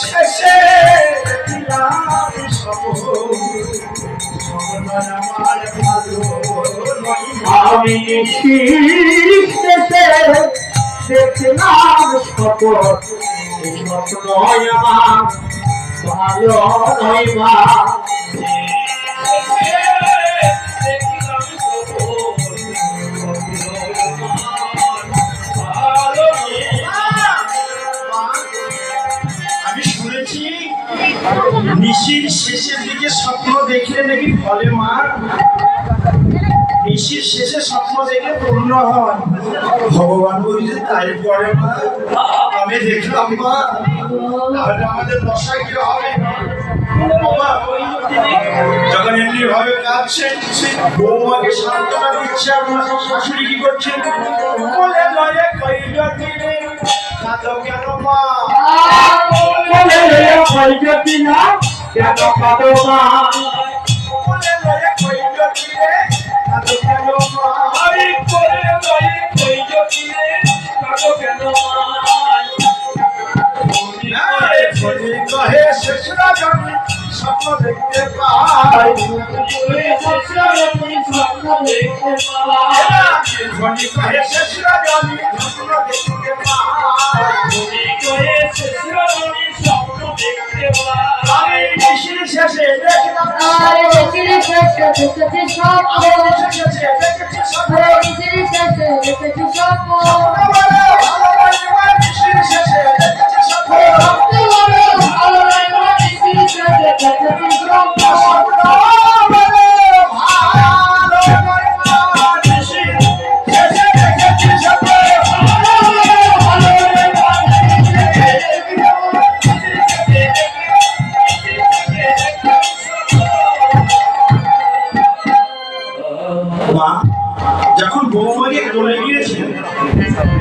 শেষে আমি শীর্ষে দেখলাম শপথ নয় আমার ভালো নিশির শেষের দিকে স্বপ্ন দেখলে নাকি ফলে মা নিশির শেষে স্বপ্ন দেখলে পূর্ণ হয়। ভগবান বলছে, তাই পরে মা। আমি দেখলাম মা। তাহলে আমাদের দশা কি হবে? যখন এমনি ভাবে কাঁদছে বৌমাকে সান্ত্বনা দিচ্ছে আপনার শাশুড়ি কি করছেন? বলে না কেন কাঁদো মা কহে শেষরা জানি স্বপ্ন দেখতে পাই ধনী কহে শেষরা জানি স্বপ্ন মিছিল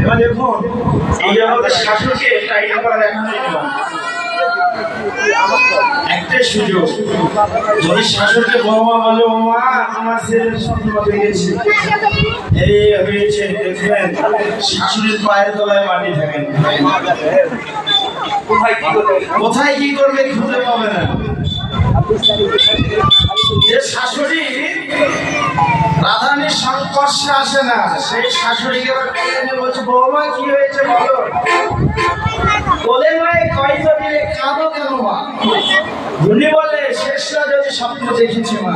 এবার দেখুন এই আমাদের নিলাম সুযোগ, যদি মা, আমার শাশুড়ির পায়ের তলায় মাটি থাকেন কোথায় কি করবে খুঁজে পাবে না। শাশুড়ি রাধারানীর সংস্পর্শে আসে না। সেই শাশুড়িকে বলছে, বৌমা, কি হয়েছে বলো বলে নয় কয়তো দিলে কাঁদো কেন মা? উনি বলে শেষরা যদি স্বপ্ন দেখেছি মা।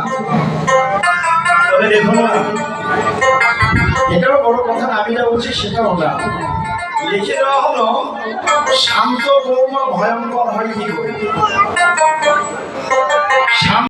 তবে দেখো না এটাও বড় কথা, আমি যা বলছি সেটাও না। লিখে দেওয়া হলো, শান্ত বৌমা, ভয়ঙ্কর হয় কি করে?